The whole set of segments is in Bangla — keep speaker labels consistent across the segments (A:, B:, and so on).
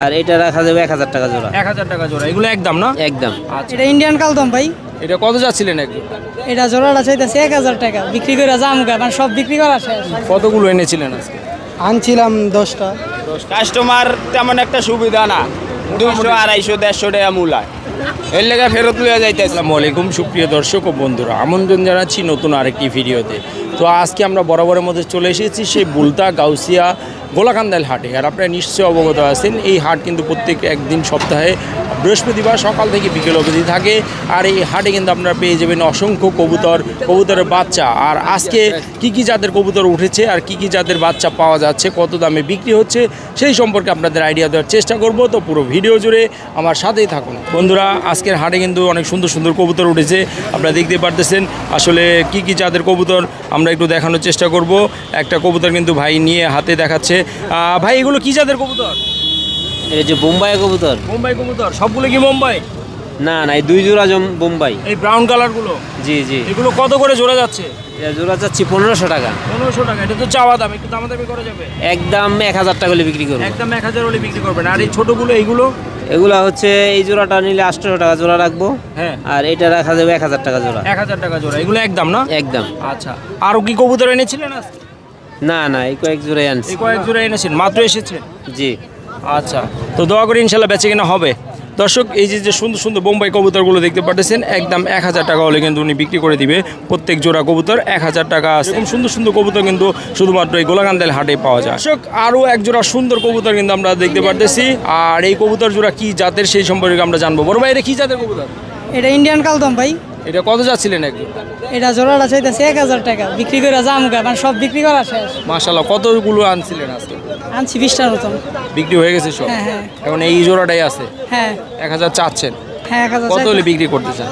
A: আর এটা রাখা যাবে এক হাজার টাকা জোড়া।
B: এক হাজার টাকা জোড়া। এগুলো একদম না?
A: একদম।
B: আচ্ছা।
C: এটা ইন্ডিয়ান কালদম ভাই।
B: এটা কত যাচ্ছিলেন একদম?
C: এটা জোড়াটা চাইতেছে এক হাজার টাকা। বিক্রি করে জাম গা মানে সব বিক্রি করা শেষ।
B: কতগুলো এনেছিলেন আজকে?
C: আনছিলাম দশটা।
D: কাস্টমার তেমন একটা সুবিধা না। দুশো আড়াইশো দেড়শো টাকা মূলায়। এর লেগে ফেরত লইয়া যাইতেছে
B: আসসালামু আলাইকুম সুপ্রিয় দর্শক ও বন্ধুরা, আমন্ত্রণ জানাচ্ছি নতুন আরেকটি ভিডিওতে। তো আজকে আমরা বরাবরের মধ্যে চলে এসেছি সেই বুলতা গাউসিয়া গোলাকান্দাল হাটে। আর আপনারা নিশ্চয়ই অবগত আছেন, এই হাট কিন্তু প্রত্যেক একদিন সপ্তাহে বৃহস্পতিবার সকাল থেকে বিকেল অবধি থাকে। আর এই হাটে কিন্তু আপনারা পেয়ে যাবেন অসংখ্য কবুতর, কবুতরের বাচ্চা। আর আজকে কি কি জাতের কবুতর উঠেছে আর কি কি জাতের বাচ্চা পাওয়া যাচ্ছে, কত দামে বিক্রি হচ্ছে, সেই সম্পর্কে আপনাদের আইডিয়া দেওয়ার চেষ্টা করব। তো পুরো ভিডিও জুড়ে আমার সাথেই থাকুন। বন্ধুরা আজকের হাটে কিন্তু অনেক সুন্দর সুন্দর কবুতর উঠেছে। আপনারা দেখতে পারতেছেন আসলে কি কি জাতের কবুতর আমরা একটু দেখানোর চেষ্টা করব। একটা কবুতর কিন্তু ভাই নিয়ে হাতে দেখাচ্ছে। ভাই এগুলো কি জাতের কবুতর?
A: এই যে বোম্বাই কবুতর।
B: মুম্বাই কবুতর সবগুলো কি মুম্বাই
A: না না এই দুই জোড়া জম বোম্বাই।
B: এই ব্রাউন কালারগুলো
A: জি জি।
B: এগুলো কত করে জোড়া যাচ্ছে?
A: জোড়া চাচ্ছি পনেরোশো টাকা।
B: পনেরোশো টাকা এটা তো চাওয়া দাম একটু দামাদামি করা যাবে?
A: একদম এক হাজার টাকা হলে বিক্রি করব।
B: একদম এক হাজার হলে বিক্রি করবেন। আর এই ছোটোগুলো এইগুলো?
A: এগুলা হচ্ছে এই জোড়াটা নিলে আটশোশো টাকা জোড়া রাখব।
B: হ্যাঁ।
A: আর এটা রাখা যাবে এক হাজার টাকা জোড়া।
B: এক হাজার টাকা জোড়া এগুলো একদম না?
A: একদম।
B: আচ্ছা আরও কি কবুতর এনেছিলেন?
A: না না এই কয়েক জোড়াই আনছি।
B: এই কয়েক জোড়া এনেছেন মাত্র এসেছেন?
A: জি।
B: আচ্ছা তো দোয়া করে ইনশাল্লাহ বেচে কিনা হবে। দর্শক, এই যে যে সুন্দর সুন্দর বোম্বাই কবুতরগুলো দেখতে পাচ্ছেন একদম এক হাজার টাকা হলে কিন্তু উনি বিক্রি করে দিবে। প্রত্যেক জোড়া কবুতর এক হাজার টাকা আছে। এরকম সুন্দর সুন্দর কবুতর কিন্তু শুধুমাত্র এই গোলাকান্দাল হাটে পাওয়া যায়। দর্শক, আরও এক জোড়া সুন্দর কবুতর কিন্তু আমরা দেখতে পারতেছি। আর এই কবুতর জোড়া কি জাতের সেই সম্পর্কে আমরা জানব। বড় ভাই, এটা কী জাতের কবুতর?
C: এটা ইন্ডিয়ান কালদম ভাই।
B: এটা কত যাচ্ছিলেন একদম
C: এটা জোড়াটা চাইতেছে এক হাজার টাকা। বিক্রি করে যাম গা মানে সব বিক্রি করা শেষ।
B: মাশাল্লাহ কতগুলো আনছিলেন আজকে?
C: আনছি বিশটার মতন।
B: বিক্রি হয়ে গেছে সব?
C: হ্যাঁ, হ্যাঁ।
B: এখন এই জোড়াটাই আছে?
C: হ্যাঁ।
B: এক হাজার চাচ্ছেন?
C: হ্যাঁ এক হাজার
B: কত হলে বিক্রি করতে চান?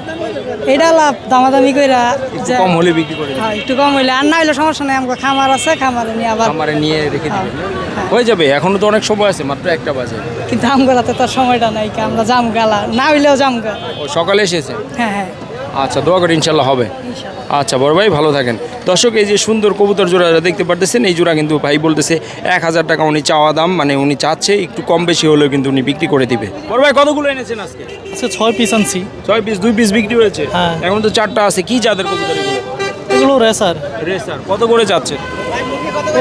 C: এটা লাভ দামাদামি কইরা
B: একটু কম হলে বিক্রি করে
C: হ্যাঁ একটু কম হইলে। আর না হইলে সমস্যা নেই আমাকে খামার আছে খামারে নিয়ে আবার
B: আমারে নিয়ে রেখে দিবেন।
C: হ্যাঁ।
B: হয়ে যাবে এখনও তো অনেক সময় আছে মাত্র একটা বাজে।
C: কিন্তু আমগুলাতে তার সময়টা নাই আমরা জাম গালা না হইলেও জাম গা।
B: ও সকালে এসেছে
C: হ্যাঁ হ্যাঁ।
B: আচ্ছা দোয়া করে ইনশাল্লাহ হবে। আচ্ছা বড় ভাই ভালো থাকেন। দর্শক এই যে সুন্দর কবুতর জোড়া দেখতে পারতেছেন এই জোড়া কিন্তু ভাই বলতেছে এক হাজার টাকা উনি চাওয়া দাম মানে উনি চাচ্ছে একটু কম বেশি হলেও কিন্তু উনি বিক্রি করে দিবে। বড় ভাই কতগুলো এনেছেন আজকে?
E: আজকে ছয় পিস আনছি।
B: ছয় পিস দুই পিস বিক্রি হয়েছে?
E: হ্যাঁ।
B: এখন তো চারটা আছে কি জাতের কবুতর এগুলো?
E: এগুলো রেসার
B: রেসার কত করে যাচ্ছে?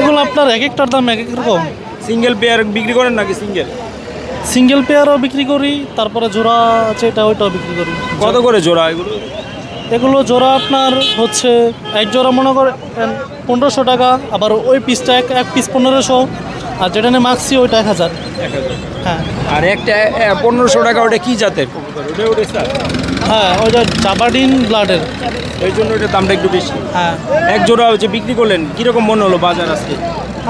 E: এগুলো আপনার এক একটার দাম এক এক রকম।
B: সিঙ্গেল পেয়ার বিক্রি করেন নাকি সিঙ্গেল
E: সিঙ্গেল পেয়ারও বিক্রি করি তারপরে জোড়া আছে এটা ওইটাও বিক্রি করি।
B: কত করে জোড়া এগুলো?
E: এগুলো জোড়া আপনার হচ্ছে এক জোড়া মনে করেন পনেরোশো টাকা আবার ওই পিসটা এক এক পিস পনেরোশো আর যেটা নিয়ে মাখছি ওইটা এক হাজার। হ্যাঁ।
B: আর একটা পনেরোশো টাকা ওটা কি জাতের
E: হ্যাঁ ওইটা জাবাডিন ব্লাডের।
B: এই জন্য ওটার দামটা একটু বেশি।
E: হ্যাঁ।
B: এক জোড়া হচ্ছে বিক্রি করলেন কীরকম মনে হলো বাজার আজকে?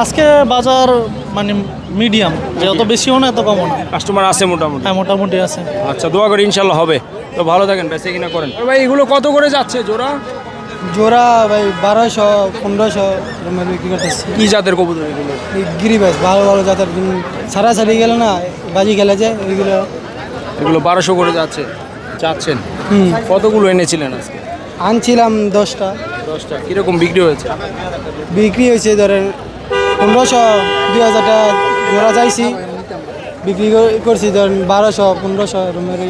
E: আজকে বাজার মানে মিডিয়াম যে অত বেশিও না এত কমও না।
B: কাস্টমার আছে মোটামুটি।
E: হ্যাঁ মোটামুটি আছে।
B: আচ্ছা দোয়া করি ইনশাল্লাহ হবে। তো ভালো থাকেন বেঁচে কিনা করেন। আর ভাই এগুলো কত করে যাচ্ছে জোড়া?
F: জোড়া ভাই বারোশো পনেরোশো এরকম বিক্রি করতেছি।
B: কি জাতের কবুতর এগুলো?
F: এই গিরিবাস ভালো ভালো জাতের সারা সারি গেলে না বাজি খেলে যে ওইগুলো।
B: এগুলো বারোশো করে যাচ্ছে চাচ্ছেন
F: হুম।
B: কতগুলো এনেছিলেন আজকে?
F: আনছিলাম দশটা।
B: দশটা কীরকম বিক্রি হয়েছে?
F: বিক্রি হয়েছে ধরেন পনেরোশো দুই হাজারটা টাকা জোড়া চাইছি। বিক্রি কর- করছি ধরেন বারোশো পনেরোশো এরকমের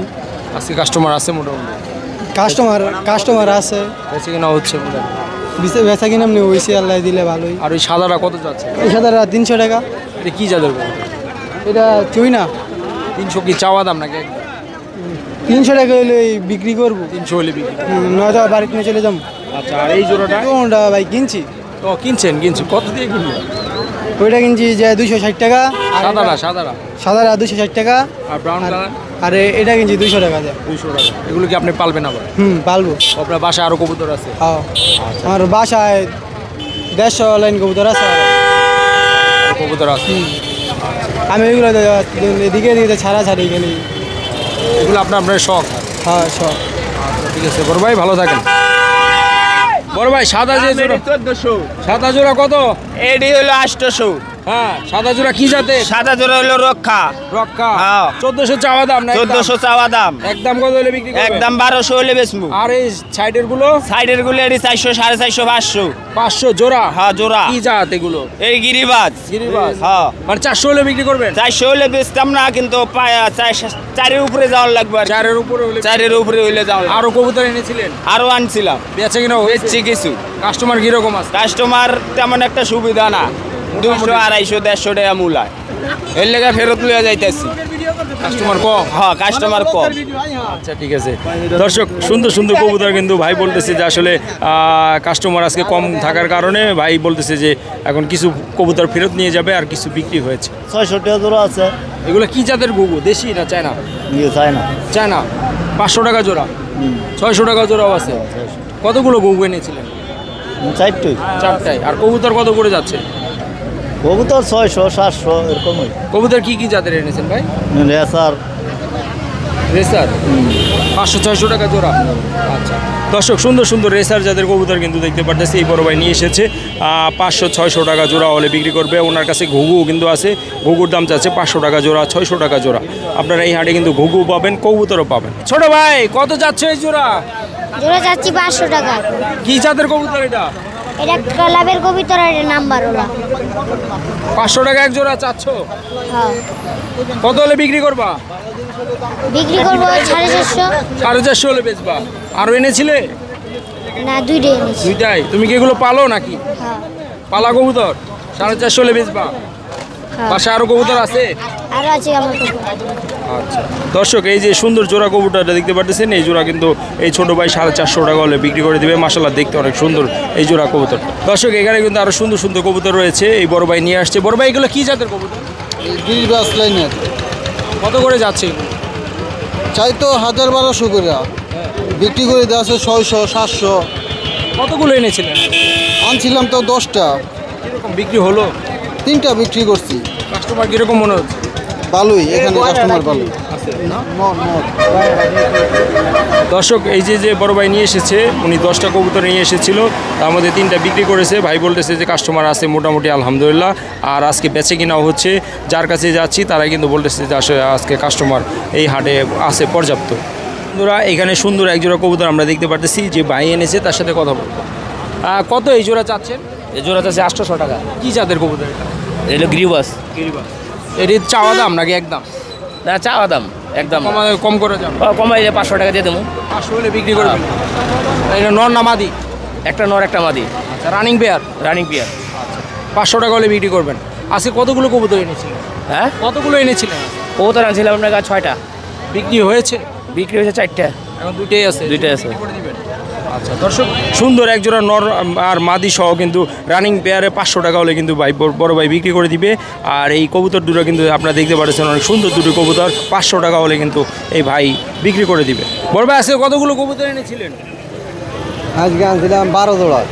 B: আজকে কাস্টমার আছে মোটামুটি।
F: কাস্টমার কাস্টমার আছে।
B: বেঁচে কিনা হচ্ছে
F: বিশে- বেচা কিনে এমনি হয়েছে আল্লাহ দিলে ভালোই।
B: আর ওই সাদাটা কত যাচ্ছে?
F: এই সাথে তিনশো টাকা।
B: এটা কি কবুতর?
F: এটা চুই না
B: তিনশো কি চাওয়া দাম নাকি?
F: তিনশো টাকা হলে বিক্রি করব।
B: তিনশো হলে বিক্রি
F: নয়তো বাড়িতে নিয়ে চলে যাব।
B: আচ্ছা আর এই জোড়াটা?
F: কোনটা ভাই কিনছি।
B: ও কিনছেন কিনছেন। কত দিয়ে কিনলেন?
F: ওইটা কিনছি যে দুইশো ষাট টাকা। আর
B: সাদাটা। সাদাটা
F: সাদারা দুশো ষাট টাকা।
B: আর ব্রাউন কালার
F: আর এটা কিনছি দুইশো টাকা দিয়ে।
B: দুইশো টাকা। এগুলো কি আপনি পালবেন আবার?
F: হুম পালবো।
B: আপনার বাসায় আরও কবুতর আছে?
F: হ্যাঁ। আমার বাসায় দেড়শো লাইন কবুতর আছে
B: কবুতর আছে?
F: আমি ওইগুলো দে- এদিকে এদিকে ছাড়া ছাড়ি গেলি
B: এগুলো আপনার আপনার শখ?
F: হ্যাঁ সব
B: আচ্ছা ঠিক আছে। বড় ভাই ভালো থাকেন। বড় ভাই সাদা যে জোড়া
D: চোদ্দশো।
B: সাদা জোড়া কত?
D: এডি হলো আটশোশো
B: হ্যাঁ সাদা জোড়া কি জাতে
D: সাদা জোড়া হলো রক্ষা।
B: রক্ষা।
D: হ্যাঁ।
B: চোদ্দশো চাওয়া দাম
D: চোদ্দশো চাওয়া দাম।
B: একদম কত হলে বিক্রি
D: একদম বারোশো হলে বেচমু
B: আর এই
D: সাইডেরগুলো? সাইডেরগুলো এটি চারশো সাড়ে চারশো পাঁচশো।
B: পাঁচশো জোড়া?
D: হ্যাঁ জোড়া।
B: কি জাত এগুলো?
D: এই গিরিবাজ।
B: গিরিবাজ।
D: হ্যাঁ।
B: মানে চারশো হলে বিক্রি করবেন?
D: চারশো হলে বেচতাম না কিন্তু চারের উপরে যাওয়ার লাগবে
B: চারের উপরে হলে
D: চারের উপরে হইলে যাওয়ার লাগবে।
B: আরও কবুতর এনেছিলেন?
D: আরও আনছিলাম।
B: বেচে কিনা
D: বেচছি কিছু।
B: কাস্টমার কীরকম আছে?
D: কাস্টমার তেমন একটা সুবিধা না। দুশো আড়াইশো দেড়শো টাকা মূলায় এর লেগে ফেরত লইয়া যাইতেছি।
B: কাস্টমার কম?
D: হ্যাঁ কাস্টমার কম।
B: আচ্ছা ঠিক আছে। দর্শক সুন্দর সুন্দর কবুতর কিন্তু ভাই বলতেছে যে আসলে কাস্টমার আজকে কম থাকার কারণে ভাই বলতেছে যে এখন কিছু কবুতর ফেরত নিয়ে যাবে আর কিছু বিক্রি হয়েছে।
E: ছয়শো টাকা জোড়া আছে।
B: এগুলো কি জাতের গুগু দেশি না চায়না?
E: নিয়ে যায় না
B: চায়না? পাঁচশো টাকা জোড়া? ছয়শো টাকা জোড়াও আছে। কতগুলো গুগু এনেছিলেন?
E: চারটে
B: চারটাই। আর কবুতর কত করে যাচ্ছে?
E: কবুতর ছয়শো সাতশো এরকমই।
B: কবুতর কি কি জাতের এনেছেন ভাই?
E: রেসার।
B: রেসার? পাঁচশো ছয়শো টাকা জোড়া। আচ্ছা। দর্শক সুন্দর সুন্দর রেসার যাদের কবুতর কিন্তু দেখতে পারতেছে। এই বড় ভাই নিয়ে এসেছে। পাঁচশো ছয়শো টাকা জোড়া হলে বিক্রি করবে। ওনার কাছে ঘুঘু কিন্তু আছে। ঘুঘুর দাম চাচ্ছে পাঁচশো টাকা জোড়া ছয়শো টাকা জোড়া। আপনারা এই হাটে কিন্তু ঘুঘু পাবেন কবুতরও পাবেন। ছোট ভাই কত যাচ্ছে এই জোড়া?
G: জোড়া চাচ্ছি পাঁচশো টাকা।
B: কি জাতের কবুতর এটা?
G: এটা ক্লাবের কবিতার নাম্বার ওলা
B: পাঁচশো টাকা এক জোড়া চারশো
G: হ্যাঁ।
B: কত হলে বিক্রি করবা?
G: বিক্রি করব সাড়ে চারশো।
B: সাড়ে চারশো হলে বেচবা। আরও এনেছিলে?
G: না দুইটা এনেছি।
B: দুইটাই। তুমি কি এগুলো পালো নাকি?
G: হ্যাঁ।
B: পালা কবুতর? সাড়ে চারশো হলে বেচবা। পাশে আরও কবুতর আছে?
G: আছে আমার
B: আচ্ছা। দর্শক এই যে সুন্দর জোড়া কবুতরটা দেখতে পাচ্ছেন এই জোড়া কিন্তু এই ছোট ভাই সাড়ে চারশো টাকা হলে বিক্রি করে দিবে। মাসাল্লাহ দেখতে অনেক সুন্দর এই জোড়া কবুতর। দর্শক এখানে কিন্তু আরও সুন্দর সুন্দর কবুতর রয়েছে। এই বড় ভাই নিয়ে আসছে। বড় ভাই এগুলো কি জাতের কবুতর? কত করে যাচ্ছে?
F: চাই তো হাজার বারোশো করে। বিক্রি করে দেওয়া আছে ছয়শো সাতশো।
B: কতগুলো এনেছিলেন?
F: আনছিলাম তো দশটা।
B: বিক্রি হলো?
F: তিনটা বিক্রি করছি।
B: কাস্টমার কীরকম মনে হচ্ছে?
F: ভালোই এখানে কাস্টমার ভালো মন মন
B: দর্শক এই যে যে বড় ভাই নিয়ে এসেছে উনি দশটা কবুতর নিয়ে এসেছিল তার মধ্যে তিনটা বিক্রি করেছে। ভাই বলতেছে যে কাস্টমার আছে মোটামুটি আলহামদুলিল্লাহ। আর আজকে বেচে কিনাও হচ্ছে। যার কাছে যাচ্ছি তারা কিন্তু বলতেছে যে আসলে আজকে কাস্টমার এই হাটে আছে পর্যাপ্ত। বন্ধুরা এখানে সুন্দর একজোড়া কবুতর আমরা দেখতে পারতেছি যে ভাই এনেছে তার সাথে কথা বলব। কত এই জোড়া চাচ্ছেন?
A: এই জোড়া আছে আটশোশো টাকা।
B: কি জাতের কবুতর এটা?
A: এলো গিরিবাস।
B: এটি চাওয়া দাম নাকি একদম?
A: না চাওয়া দাম একদম।
B: কম কম করে যান
A: কমাইলে পাঁচশো টাকা দিয়ে দেবো।
B: পাঁচশো হলে বিক্রি করবেন এটা নর নামাদি
A: একটা নর একটা মাদি।
B: আচ্ছা রানিং পেয়ার
A: রানিং পিয়ার
B: পাঁচশো টাকা হলে বিক্রি করবেন। আজকে কতগুলো কবুতর এনেছিলেন?
A: হ্যাঁ?
B: কতগুলো এনেছিলেন?
A: কবুতর আনছিলাম আপনার কাছে ছয়টা।
B: বিক্রি হয়েছে?
A: বিক্রি হয়েছে চারটা।
B: এখন দুইটাই আছে।
A: দুইটাই আছে।
B: বিক্রি করে দিবেন। আচ্ছা দর্শক সুন্দর এক জোড়া নর আর মাদি সহ কিন্তু রানিং পেয়ারে পাঁচশো টাকা হলে কিন্তু ভাই বড়- ভাই বিক্রি করে দিবে। আর এই কবুতর দুটো কিন্তু আপনারা দেখতে পাচ্ছেন অনেক সুন্দর দুটো কবুতর পাঁচশো টাকা হলে কিন্তু এই ভাই বিক্রি করে দিবে। বড় ভাই আজকে কতগুলো কবুতর এনেছিলেন?
F: আজকে আনছিলাম বারো জোড়া।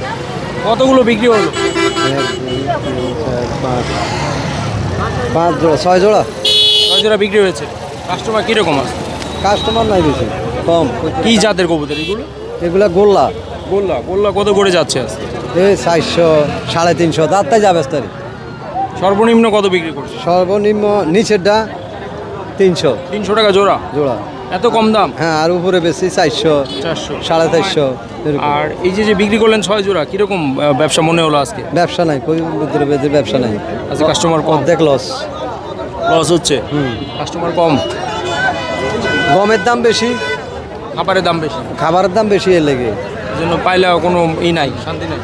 B: কতগুলো বিক্রি হলো?
F: পাঁচ পাঁচ জোড়া ছয় জোড়া।
B: ছয় জোড়া বিক্রি হয়েছে। কাস্টমার কীরকম আছে?
F: কাস্টমার নাই বেশি কম।
B: কী জাতের কবুতর এগুলো?
F: এগুলা গোল্লা।
B: গোল্লা গোল্লা কত করে যাচ্ছে আজকে?
F: এই চারশো সাড়ে তিনশো তারটাই যাবে তারি
B: সর্বনিম্ন কত বিক্রি করছে?
F: সর্বনিম্ন নিচেরটা তিনশো।
B: তিনশো টাকা জোড়া?
F: জোড়া।
B: এত কম দাম?
F: হ্যাঁ আর উপরে বেশি চারশো
B: চারশো।
F: সাড়ে চারশো।
B: আর এই যে যে বিক্রি করলেন ছয় জোড়া কীরকম ব্যবসা মনে হলো আজকে?
F: ব্যবসা নাই বেদের ব্যবসা নাই।
B: আজকে কাস্টমার কম।
F: দেখ লস
B: লস হচ্ছে? হুম। কাস্টমার কম?
F: গমের দাম বেশি।
B: খাবারের দাম বেশি?
F: খাবারের দাম বেশি এর লেগে।
B: জন্য পাইলে কোনো ই নাই শান্তি নাই।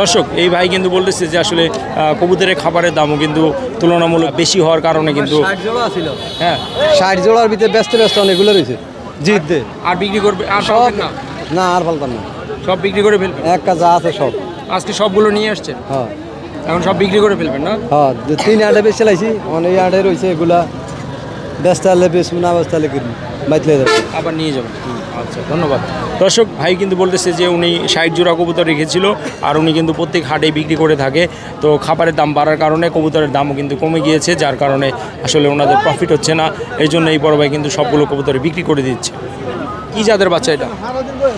B: দর্শক এই ভাই কিন্তু বলতেছে যে আসলে কবুতরের খাবারের দামও কিন্তু তুলনামূলক বেশি হওয়ার কারণে কিন্তু
F: ষাট
B: হ্যাঁ।
F: ষাট জোড়ার ভিতরে ব্যস্ত ব্যস্ত অনেকগুলো রয়েছে। জিত
B: আর বিক্রি করবে আর
F: সব
B: না?
F: না আর ফালতাম না।
B: সব বিক্রি করে ফেলবেন?
F: এক কাজ আছে সব।
B: আজকে সবগুলো নিয়ে আসছেন?
F: হ্যাঁ।
B: এখন সব বিক্রি করে ফেলবেন না?
F: হ্যাঁ তিন আটে বেশি লাইছি অনেক আটে রয়েছে এগুলা। ব্যস্ত হলে বেশ না ব্যস্ত হলে কিনবি বাইতলে যাবে।
B: আবার নিয়ে যাবেন। আচ্ছা ধন্যবাদ। দর্শক ভাই কিন্তু বলতেছে যে উনি ষাট জোড়া কবুতর রেখেছিল আর উনি কিন্তু প্রত্যেক হাটে বিক্রি করে থাকে। তো খাবারের দাম বাড়ার কারণে কবুতরের দামও কিন্তু কমে গিয়েছে যার কারণে আসলে ওনাদের প্রফিট হচ্ছে না। এই জন্য এই বড় ভাই কিন্তু সবগুলো কবুতর বিক্রি করে দিচ্ছে। কি জাতের বাচ্চা এটা?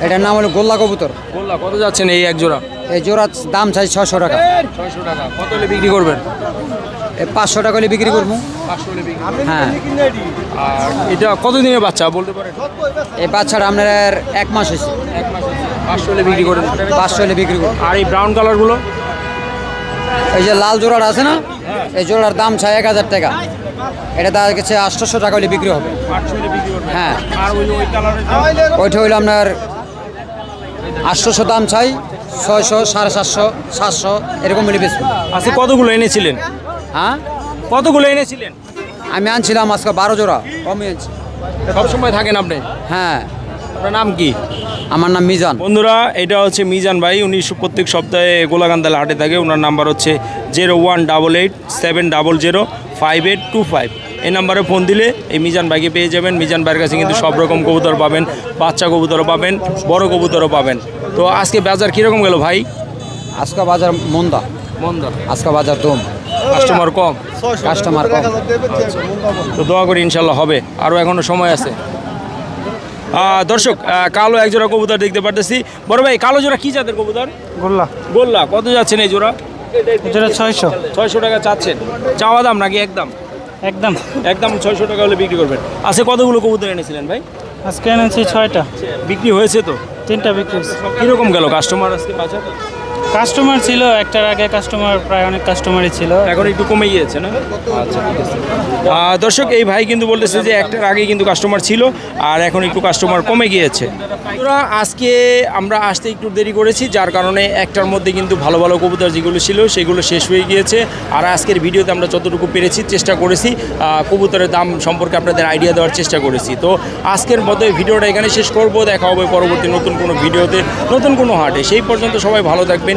F: এটার নাম হলো গোল্লা কবুতর।
B: বললা কত যাচ্ছেন এই এক জোড়া?
H: এই জোড়ার দাম চাই ছশো টাকা।
B: ছয়শো টাকা। কত হলে বিক্রি করবেন?
H: পাঁচশো টাকা হলে বিক্রি করব। হ্যাঁ।
B: আর এটা কত দিনের বাচ্চা বলতে পারেন?
H: এই বাচ্চাটা আপনার এক মাস হয়েছে।
B: এক মাস পাঁচশো হলে বিক্রি করেন।
H: পাঁচশো হলে বিক্রি করব।
B: আর এই ব্রাউন কালারগুলো
H: এই যে লাল জোড়াটা আছে না? এই জোড়ার দাম চাই এক হাজার টাকা। এটা তার কাছে আটশোশো টাকা হলে বিক্রি হবে। হ্যাঁ। ওইটা হইল আপনার আটশোশো দাম চাই ছয়শো সাড়ে সাতশো সাতশো এরকম মিলে বেশি
B: আজকে কতগুলো এনেছিলেন?
H: হ্যাঁ?
B: কতগুলো এনেছিলেন?
H: আমি আনছিলাম আজকে বারো জোড়া কমই আনছি।
B: সব সময় থাকেন আপনি?
H: হ্যাঁ।
B: আপনার নাম কি?
H: আমার নাম মিজান।
B: বন্ধুরা এটা হচ্ছে মিজান ভাই উনি প্রত্যেক সপ্তাহে গোলাকান্দাল হাটে থাকে। ওনার নাম্বার হচ্ছে zero one double eight seven double zero five eight two five. এই নাম্বারে ফোন দিলে এই মিজান ভাইকে পেয়ে যাবেন। মিজান ভাইয়ের কাছে কিন্তু সব রকম কবুতর পাবেন বাচ্চা কবুতরও পাবেন বড় কবুতরও পাবেন। তো আজকে বাজার কীরকম গেল ভাই?
H: আজকে বাজার মন্দা।
B: মন্দ
H: আজকে বাজার দম।
B: কাস্টমার কম।
H: কাস্টমার কম।
B: তো দোয়া করি ইনশাল্লাহ হবে। আরও এখনও সময় আছে। দর্শক কালো এক জোড়া কবুতর দেখতে পারতেছি। বড় ভাই কালো জোড়া কি জাতের কবুতর?
I: গোল্লা।
B: গোল্লা। কত যাচ্ছেন এই জোড়া?
I: যেটা ছয়শো।
B: ছয়শো টাকা চাচ্ছেন। চাওয়া দাম নাকি একদম?
I: একদম।
B: একদম ছয়শো টাকা হলে বিক্রি করবেন। আজকে কতগুলো কবুতর এনেছিলেন ভাই?
I: আজকে এনেছি ছয়টা।
B: বিক্রি হয়েছে তো?
I: তিনটা বিক্রি
B: কীরকম গেল কাস্টমার আজকে বাজার?
I: কাস্টমার ছিল একটার আগে কাস্টমার প্রায় অনেক কাস্টমারই ছিল।
B: এখন একটু কমে গিয়েছে না? আচ্ছা দর্শক এই ভাই কিন্তু বলতেছে যে একটার আগে কিন্তু কাস্টমার ছিল আর এখন একটু কাস্টমার কমে গিয়েছে। বন্ধুরা, আজকে আমরা আসতে একটু দেরি করেছি যার কারণে একটার মধ্যে কিন্তু ভালো ভালো কবুতর যেগুলো ছিল সেগুলো শেষ হয়ে গিয়েছে। আর আজকের ভিডিওতে আমরা যতটুকু পেরেছি চেষ্টা করেছি কবুতরের দাম সম্পর্কে আপনাদের আইডিয়া দেওয়ার চেষ্টা করেছি। তো আজকের মতো ভিডিওটা এখানে শেষ করব দেখা হবে পরবর্তী নতুন কোনো ভিডিওতে নতুন কোনো হাটে। সেই পর্যন্ত সবাই ভালো থাকবেন